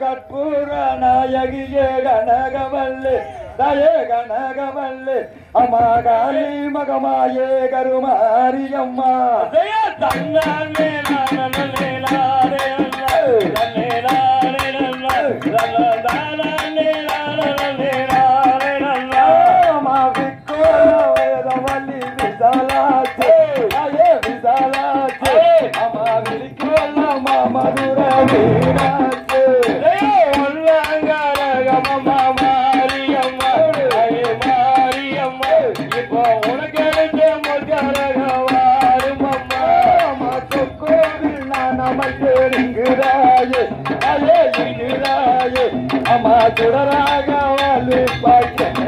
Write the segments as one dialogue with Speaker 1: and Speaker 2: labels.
Speaker 1: கற்பூரநாயகியே கனகவல்லு தயே கனகவல்லு அம்மா காளி மகமாயே கருமாரியம்மா தன்னாலே காணாமல் இருக்கிறாயே அலே இருக்கிறாயே அம்மா சுடராக வாழ்வு பார்க்க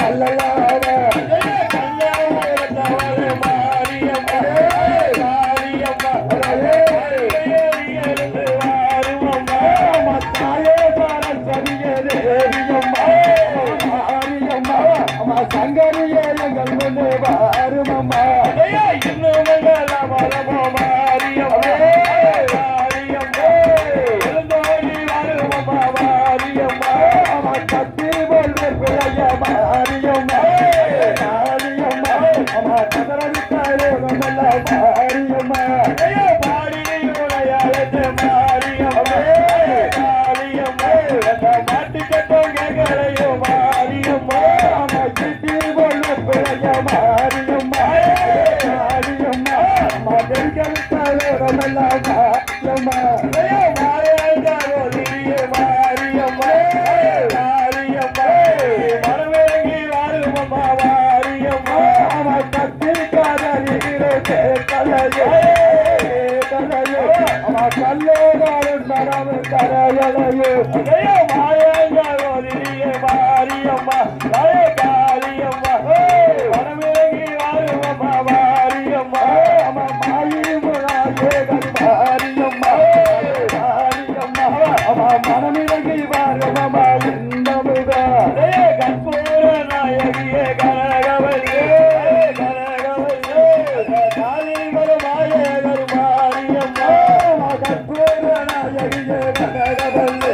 Speaker 1: கல்லலா I'm கேட்கலையே அவன் கரையலையே பண்ணு